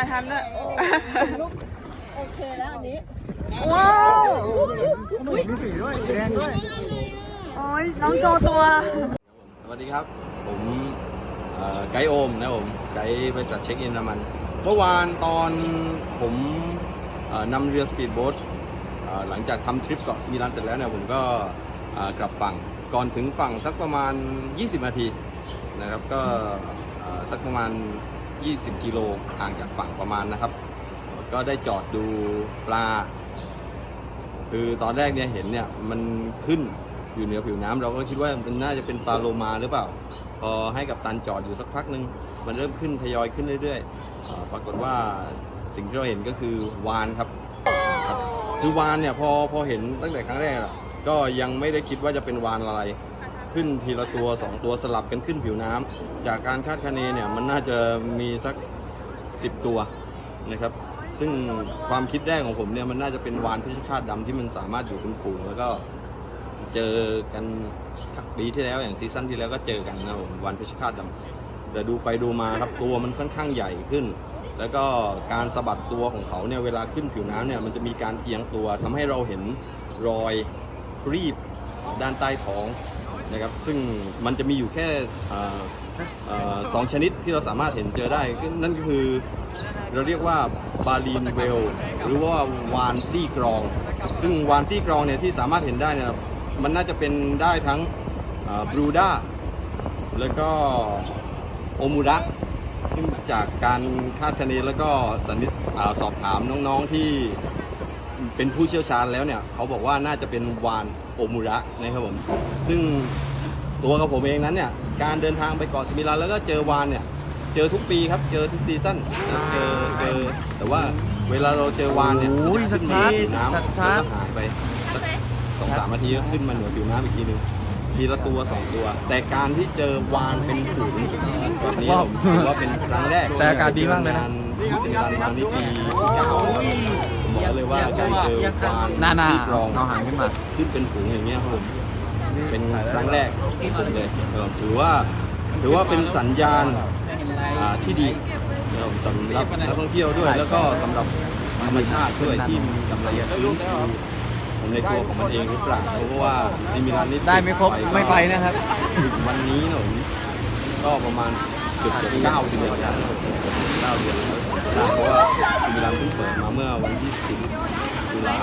ถ่ายทันด้วยโอเคแล้วอันนี้ว้าวมีสีด้วยสีแดงด้วย โอ้ยน้องโชว์ตัว สวัสดีครับ ผมเอ่อไกด์โอมนะครับผมไกด์บริษัทเช็คอินน้ำมัน เมื่อวานตอนผมเอ่อนำเรือสปีดโบ๊ทเอ่อหลังจากทำทริปเกาะสมิลันเสร็จแล้วเนี่ยผมก็เอ่อกลับฝั่งก่อนถึงฝั่งสักประมาณ 20 นาทีนะครับก็เอ่อสักประมาณ 20 กิโลห่างจากฝั่งประมาณนะครับ ก็ได้จอดดูปลา คือตอนแรกเนี่ยเห็นเนี่ยมันขึ้นอยู่เหนือผิวน้ำเราก็คิดว่ามันน่าจะเป็นปลาโลมาหรือเปล่า พอให้กับตันจอดอยู่สักพักหนึ่งมันเริ่มขึ้นทยอยขึ้นเรื่อยๆปรากฏว่าสิ่งที่เราเห็นก็คือวานครับคือวานเนี่ยพอพอเห็นตั้งแต่ครั้งแรกก็ยังไม่ได้คิดว่าจะเป็นวานอะไร ขึ้นทีละตัวสองตัวสลับกันขึ้นผิวน้ำจากการคาดคะเนเนี่ยมันน่าจะมีสัก 10 ตัวนะครับ ซึ่งความคิดแรกของผมเนี่ยมันน่าจะเป็นวานพิชคาตดำที่มันสามารถอยู่เป็นฝูงแล้วก็เจอกันปีที่แล้วอย่างซีซั่นที่แล้วก็เจอกันนะผมวานพิชคาตดำแต่ดูไปดูมาครับตัวมันค่อนข้างใหญ่ขึ้น แล้วก็การสะบัดตัวของเขาเนี่ยเวลาขึ้นผิวน้ำเนี่ยมันจะมีการเอียงตัวทำให้เราเห็นรอยครีบด้านใต้ท้อง นะครับซึ่งมันจะมีอยู่แค่สองชนิดที่เราสามารถเห็นเจอได้นั่นก็คือเราเรียกว่าบาลีนเวลหรือว่าวานซี่กรอง ซึ่งวานซี่กรองเนี่ยที่สามารถเห็นได้เนี่ยมันน่าจะเป็นได้ทั้งบรูด้าแล้วก็โอมูระซึ่งจากการคาดคะเนแล้วก็สันนิษสอบถามน้องๆที่ เป็นผู้เชี่ยวชาญแล้วเนี่ย เขาบอกว่าน่าจะเป็นวานโอมูระนะครับผม ซึ่งตัวกับผมเองนั้นเนี่ย การเดินทางไปเกาะสมิลันแล้วก็เจอวานเนี่ย เจอทุกปีครับ เจอทุกซีซั่นนะเจอเจอแต่ว่าเวลาเราเจอวานเนี่ยโอ้ยมันจะขึ้นมาเหนือผิวน้ำชัแล้วดๆก็หายไปสักสองสามนาทีก็ขึ้นมาเหนือผิวน้ำอีกทีหนึงทีละตัวสองตัว แต่การที่เจอวานเป็นฝูงแบบนี้ผมถือว่าเป็นครั้งแรกแต่อากาศดีมากเลยนะงานที่เป็นงานมานี่ปีเก้าแล้ วผมบอกเลยว่าการเจอวานหน้าหน้าที่กรองเอาหางขึ้นมาขึ้นเป็นฝูงอย่างเงี้ยครับผมเป็นครั้งแรกของผมเลยนะครับถือว่าถือว่าเป็นสัญญาณอ่าที่ดีนะครับสำหรับนักท่องเที่ยวด้วย แล้วก็สำหรับธรรมชาติด้วยที่มันกำลังฟื้นฟูในตัวของมันเองหรือเปล่าเพราะว่าซิมิลันนี่ได้ไม่ครบไม่ไปนะครับ วันนี้เนอะก็ประมาณ เกือบเกือบเก้าเดือนแล้วเก้าเดือนแล้วเพราะว่าซิมิลันเพิ่งเปิดมาเมื่อวันที่สิบตุลา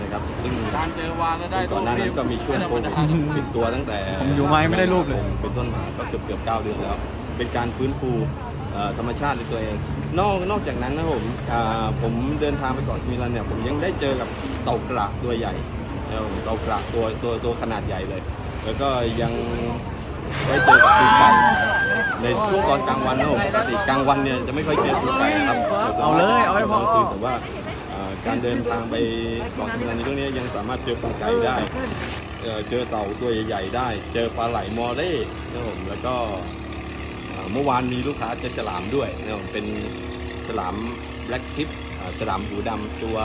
นะครับซึ่งการเจอวานแล้วได้ก่อนหน้านั้นก็มีช่วงโควิดปิดตัวตั้งแต่ผมอยู่ไม้ไม่ได้รูปเลยเป็นต้นมาก็เกือบเกือบเก้าเดือนแล้ว เป็นการฟื้นฟูธรรมชาติในตัวเอง นอกนอกจากนั้นนะผมผมเดินทางไปเกาะสมิลันเนี่ยผมยังได้เจอกับเต่ากระตัวใหญ่เต่ากระตัวตัวตัวขนาดใหญ่เลย แล้วก็ยัง ได้เจอกับปูไก่ในช่วงตอนกลางวันนะผมปกติกลางวันเนี่ยจะไม่ค่อยเจอปูไก่นะครับเอาเลยเอาให้พอคืนแต่ว่าการเดินทางไปเกาะสมิลันในช่วงนี้ยังสามารถเจอปูไก่ได้เจอเต่าตัวใหญ่ๆได้ เจอปลาไหลมอเล่นะผมแล้วก็เมื่อวานมีลูกค้าเจอฉลามด้วยนะผมเป็นฉลามแบล็กทิปฉลามหูดำตัว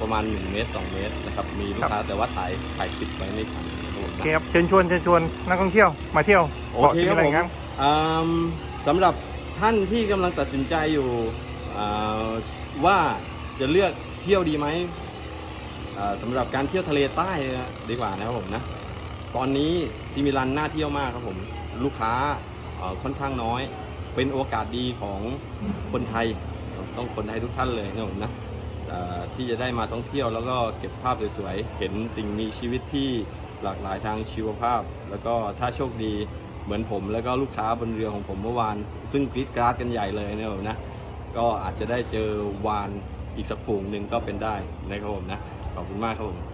ประมาณ 1 เมตร 2 เมตรนะครับ มีลูกค้าแต่ว่าถ่ายถ่ายคลิปไว้ไม่ทันนะครับผมโอเคครับเชิญชวนเชิญชวนนักท่องเที่ยวมาเที่ยวโอเกาะเคสีครับอะไรผมครับอืมสำหรับท่านที่กำลังตัดสินใจอยู่อ่าว่าจะเลือกเที่ยวดีไหมอ่าสำหรับการเที่ยวทะเลใต้นะดีกว่านะครับผมนะตอนนี้ซิมิลันน่าเที่ยวมากครับผมลูกค้าเอ่อค่อนข้างน้อย เป็นโอกาสดีของคนไทยต้องคนไทยทุกท่านเลยนะครับผมนะเอ่อ ที่จะได้มาท่องเที่ยว แล้วก็เก็บภาพสวยๆ เห็นสิ่งมีชีวิตที่หลากหลายทางชีวภาพ แล้วก็ถ้าโชคดีเหมือนผม แล้วก็ลูกค้าบนเรือของผมเมื่อวาน ซึ่งกรีดกราดกันใหญ่เลยนะครับผมนะก็อาจจะได้เจอวานอีกสักฝูงหนึ่งก็เป็นได้นะครับผมนะขอบคุณมากครับผม